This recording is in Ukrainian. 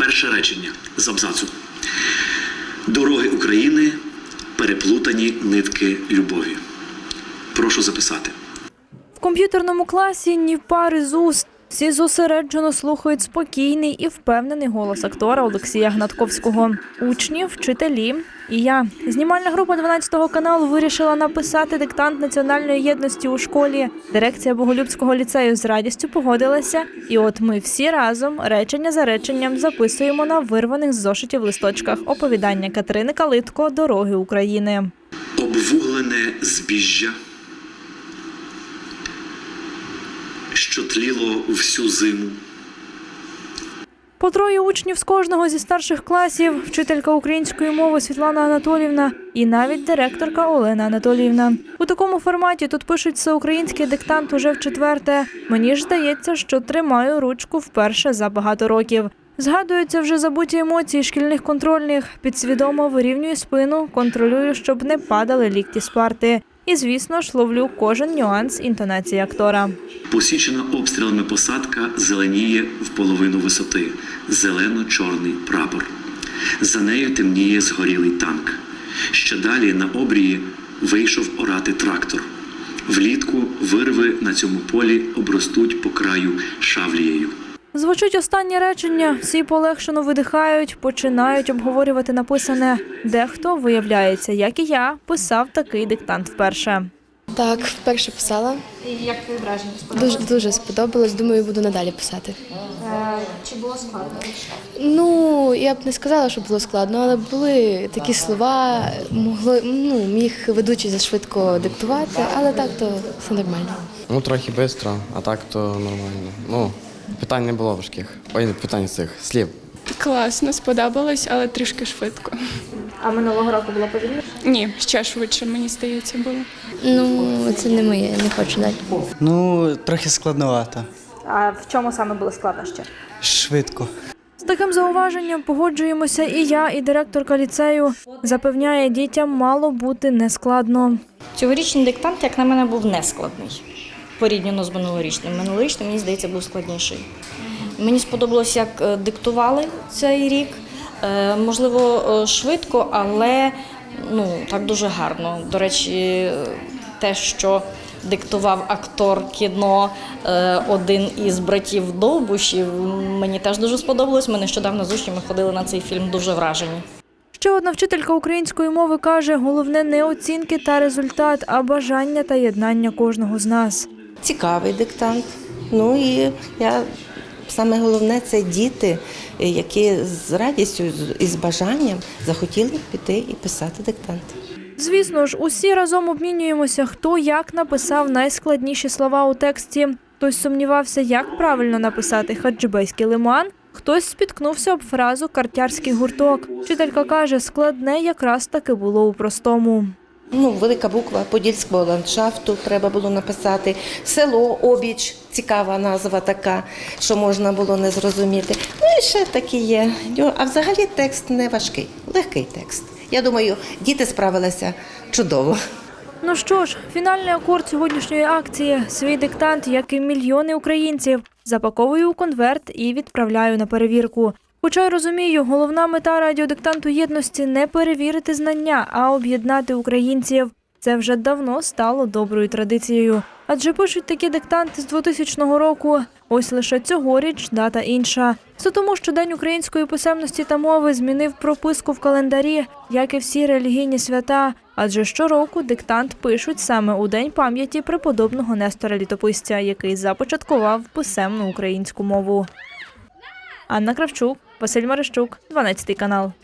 Перше речення з абзацу. Дороги України переплутані нитки любові. Прошу записати. В комп'ютерному класі ні пари з уст. Всі зосереджено слухають спокійний і впевнений голос актора Олексія Гнатковського. Учні, вчителі і я. Знімальна група 12 каналу вирішила написати диктант національної єдності у школі. Дирекція Боголюбського ліцею з радістю погодилася. І от ми всі разом, речення за реченням, записуємо на вирваних з зошитів листочках оповідання Катерини Калитко Дороги України. Обвуглене збіжжя, що тліло всю зиму. По троє учнів з кожного зі старших класів, вчителька української мови Світлана Анатоліївна і навіть директорка Олена Анатоліївна. У такому форматі тут пишуть всеукраїнський диктант уже в четверте. Мені ж здається, що тримаю ручку вперше за багато років. Згадуються вже забуті емоції шкільних контрольних. Підсвідомо вирівнюю спину, контролюю, щоб не падали лікті з парти. І, звісно ж, ловлю кожен нюанс інтонації актора. Посічена обстрілами посадка зеленіє в половину висоти. Зелено-чорний прапор. За нею темніє згорілий танк. Ще далі на обрії вийшов орати трактор. Влітку вирви на цьому полі обростуть по краю шавлією. Звучить останнє речення, всі полегшено видихають, починають обговорювати написане. Дехто, виявляється, як і я, писав такий диктант вперше. Так, вперше писала. І як твої враження Дуже дуже сподобалось. Думаю, буду надалі писати. Е, Чи було складно? Ну, я б не сказала, що було складно, але були такі слова, могли ну, міг ведучий зашвидко диктувати, але так то все нормально. Ну, трохи швидко, а так то нормально. Ну, питань не було важких. Ой, не питань цих слів. Класно, сподобалось, але трішки швидко. А минулого року було повільніше? Ні, ще швидше, мені здається, було. Ну, це не моє, не хочу далі. Ну, трохи складновато. А в чому саме було складно ще? Швидко. З таким зауваженням погоджуємося і я, і директорка ліцею. Запевняє, дітям мало бути нескладно. Цьогорічний диктант, як на мене, був нескладний порівняно з минулорічним. Минулорічний, мені здається, був складніший. Мені сподобалось, як е, диктували цей рік. Е, Можливо, е, швидко, але ну, так дуже гарно. До речі, те, що диктував актор кіно один із братів Довбушів, мені теж дуже сподобалось. Ми нещодавно з учнями ходили на цей фільм дуже вражені. Ще одна вчителька української мови каже: головне не оцінки та результат, а бажання та єднання кожного з нас. Цікавий диктант. Ну і я саме головне це діти, які з радістю і з бажанням захотіли піти і писати диктант. Звісно ж, усі разом обмінюємося, хто як написав найскладніші слова у тексті. Хтось сумнівався, як правильно написати хаджибейський лиман. Хтось спіткнувся об фразу картярський гурток. Вчителька каже, складне якраз таки було у простому. Ну, велика буква подільського ландшафту треба було написати. Село, обіч, цікава назва така, що можна було не зрозуміти. Ну і ще такі є. А взагалі текст не важкий, легкий текст. Я думаю, діти справилися чудово. Ну що ж, фінальний акорд сьогоднішньої акції. Свій диктант, як і мільйони українців, запаковую у конверт і відправляю на перевірку. Хоча й розумію, головна мета радіодиктанту єдності не перевірити знання, а об'єднати українців. Це вже давно стало доброю традицією. Адже пишуть такі диктанти з 2000 року. Ось лише цьогоріч дата інша. Це тому, що День української писемності та мови змінив прописку в календарі, як і всі релігійні свята. Адже щороку диктант пишуть саме у день пам'яті преподобного Нестора Літописця, який започаткував писемну українську мову. Анна Кравчук, Василь Марищук, 12 канал.